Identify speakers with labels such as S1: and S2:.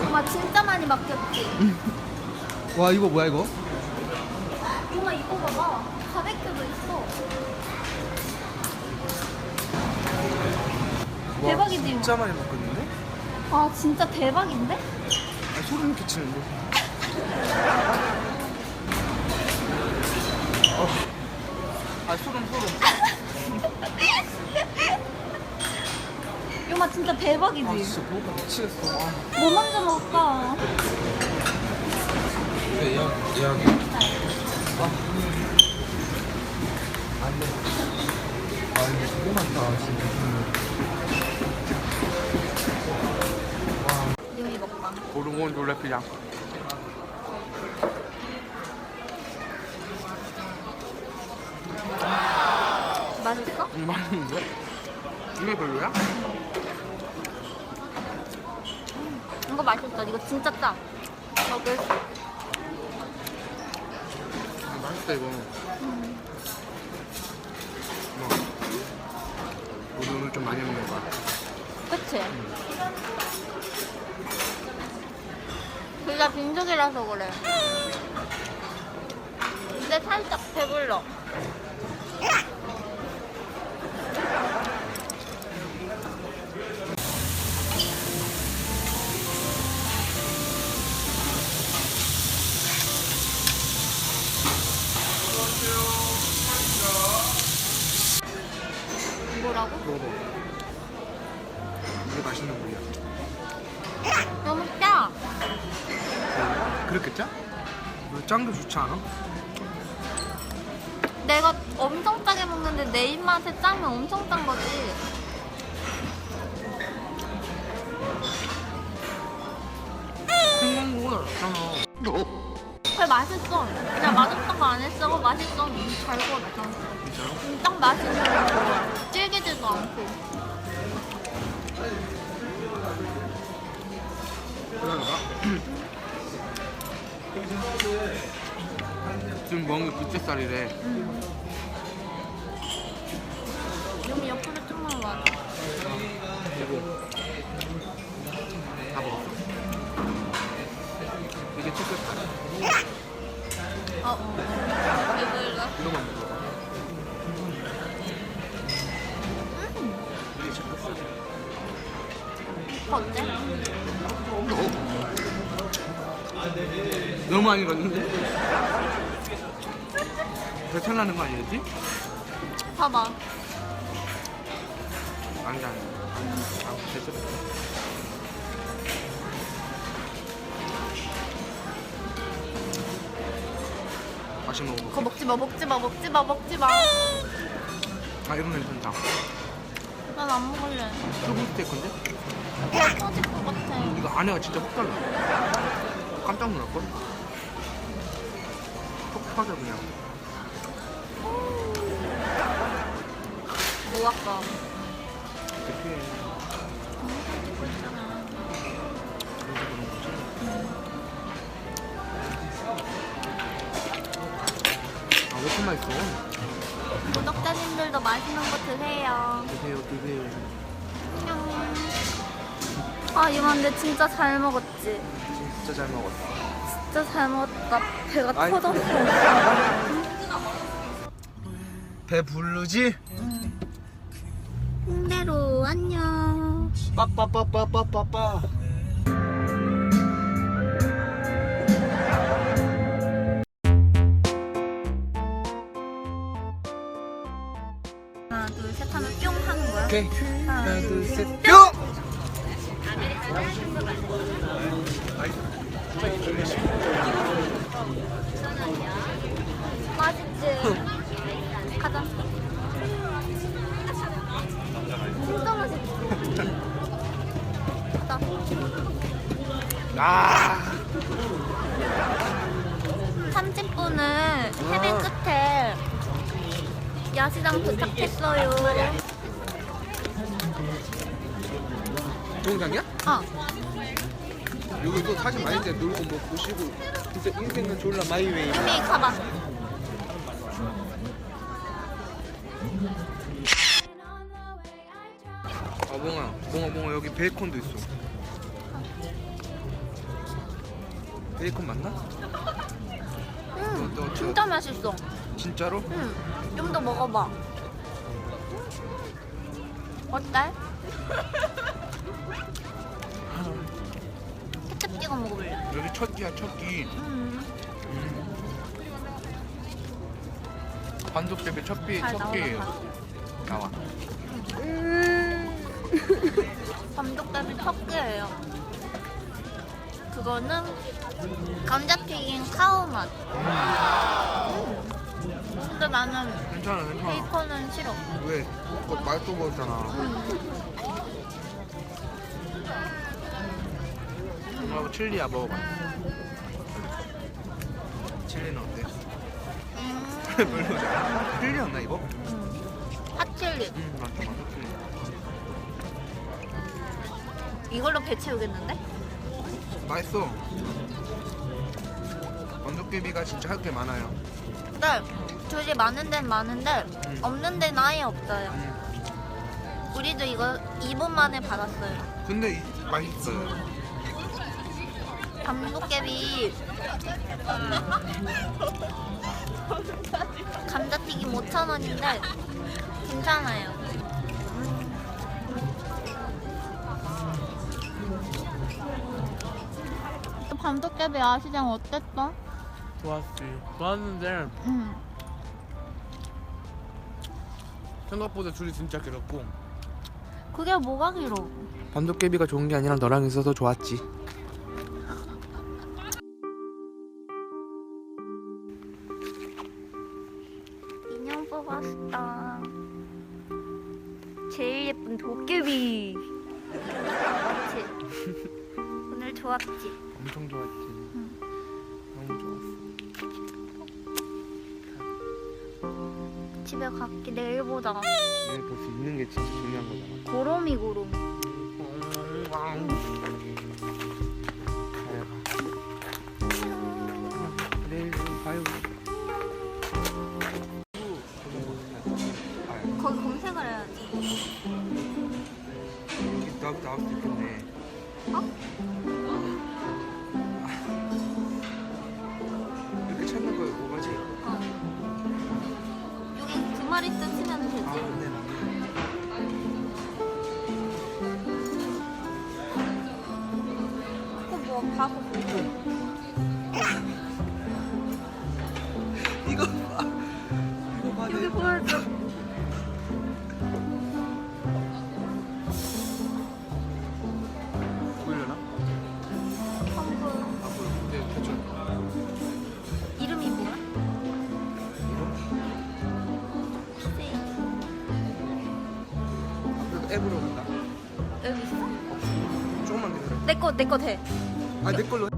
S1: 엄마 진짜 많이 맡겼지?
S2: 와 이거 뭐야 이거?
S1: 엄마 이거 봐봐. 가백도 있어. 대박이지?
S2: 진짜 많이 먹겠는데?
S1: 아 진짜 대박인데?
S2: 아, 소름 끼치는데. 어. 아 소름 소름.
S1: 엄마 진짜 대박이지?
S2: 아 진짜 배고파 미치겠어. 아.
S1: 뭐 먼저 먹을까?
S2: 네, 예약 예약. 아. 졸레피장.
S1: 맛있어?
S2: 음, 맛있는데? 이게 별로야?
S1: 이거 맛있어. 이거 진짜 짜. 먹을 수.
S2: 음, 맛있다 이거. 뭐? 우리 오늘 좀 많이 먹는 거야.
S1: 그치? 둘 다 빈속이라서 그래. 근데 살짝 배불러. 뭐라고?
S2: 이게 맛있는 거야.
S1: 너무 짜.
S2: 그렇게 짜? 짠게 좋지 않아?
S1: 내가 엄청 짜게 먹는데 내 입맛에 짜면 엄청 짠 거지.
S2: 생각한 거 없잖아.
S1: 그래 맛있어. 그냥 맛없던 거 안 했어. 맛있어. 음, 잘 구웠어.
S2: 진짜로?
S1: 음, 딱 맛있는 거. 질기지도 않고.
S2: 지금 먹은 게 부채살이래.
S1: 여
S2: 너무 많이 넣었는데? 배탈 나는 거 아니겠지?
S1: 봐봐.
S2: 아니다. 아, 됐어. 다시 먹어볼게.
S1: 그거 먹지 마, 먹지 마, 먹지 마, 먹지 마.
S2: 아, 이런 괜찮다.
S1: 난 안 먹을래.
S2: 소금 스테이크인데?
S1: 배 터질 것 같아.
S2: 이거 안에가 진짜 확 달라. 깜짝 놀랄걸? 톡 터져, 그냥.
S1: 뭐 아까?
S2: 이렇게 피해.
S1: 찍고 있잖아.
S2: 그래서 그런 거지. 아, 왜 이렇게 맛있어?
S1: 구독자님들도 맛있는 거 드세요.
S2: 드세요, 드세요.
S1: 안녕. 아, 이거 근데 진짜 잘 먹었지?
S2: 진짜 잘 먹었어.
S1: 진짜 잘 먹었다. 배가
S2: 아이.
S1: 터졌어.
S2: 배 부르지?
S1: 홍대로 안녕.
S2: 빠빠빠빠빠빠빠.
S1: 하나, 둘, 셋 하면 뿅 하는 거야.
S2: 오케이.
S1: 하나,
S2: 하나, 둘, 셋,
S1: 뿅!
S2: 뿅!
S1: 맛있지? 가자. 진짜 맛있지? 가자.
S2: 아.
S1: 30분은 해변 끝에 야시장 도착했어요.
S2: 동장이야?
S1: 어.
S2: 여기도 사진 많이 때 놀고 뭐 보시고 진짜 인생은 졸라 마이웨이
S1: 유미 가봐.
S2: 아 몽아 몽아 몽아 여기 베이컨도 있어 베이컨 맞나?
S1: 음,
S2: 너, 너,
S1: 진짜 맛있어.
S2: 진짜로?
S1: 음, 좀더 먹어봐. 어때? 먹어볼래?
S2: 여기 첫 끼야 첫끼
S1: 음,
S2: 반죽대비 첫끼
S1: 잘
S2: 첫끼
S1: 나오나 봐.
S2: 나와
S1: 감독답이 첫 개예요. 그거는 감자튀김 카우 맛. 음. 근데 나는
S2: 괜찮아 괜찮아
S1: 베이컨은 싫어.
S2: 왜? 그거 맛도 먹었잖아 어, 칠리야 먹어봐 칠리는 어때?
S1: 음,
S2: 별로잖아 칠리였나 이거?
S1: 음. 핫칠리.
S2: 음 맞다 맞다 칠리
S1: 이걸로 배 채우겠는데?
S2: 맛있어 완두깨비가 진짜 할 게 많아요
S1: 네. 되게 많은 데는 많은데
S2: 음.
S1: 없는 데는 아예 없어요.
S2: 음.
S1: 우리도 이거 2분 만에 받았어요.
S2: 근데 이- 맛있어요
S1: 감도깨비 감자튀김 5,000원인데 괜찮아요. 밤도깨비 아시장 어땠어?
S2: 좋았지 좋았는데
S1: 응.
S2: 생각보다 줄이 진짜 길었고
S1: 그게 뭐가 길어?
S2: 반도깨비가 좋은 게 아니라 너랑 있어서 좋았지
S1: 제일 예쁜 도깨비. 오늘 좋았지?
S2: 엄청 좋았지 너무 좋았어
S1: 집에 갈게 내일 보자.
S2: 내일 볼수 있는 게 진짜 중요한 거잖아
S1: 고로미 고로미.
S2: 나올 수 있겠네
S1: 어?
S2: 이렇게 찾는 거 뭐가지?
S1: 어. 여기 두 마리 때 치면 되지.
S2: 아 맞네
S1: 그거 뭐 보고.
S2: 앱으로 간다
S1: 여기 있어?
S2: 조금만 기다려
S1: 내 거 내 거 돼.
S2: 아 내 걸로 해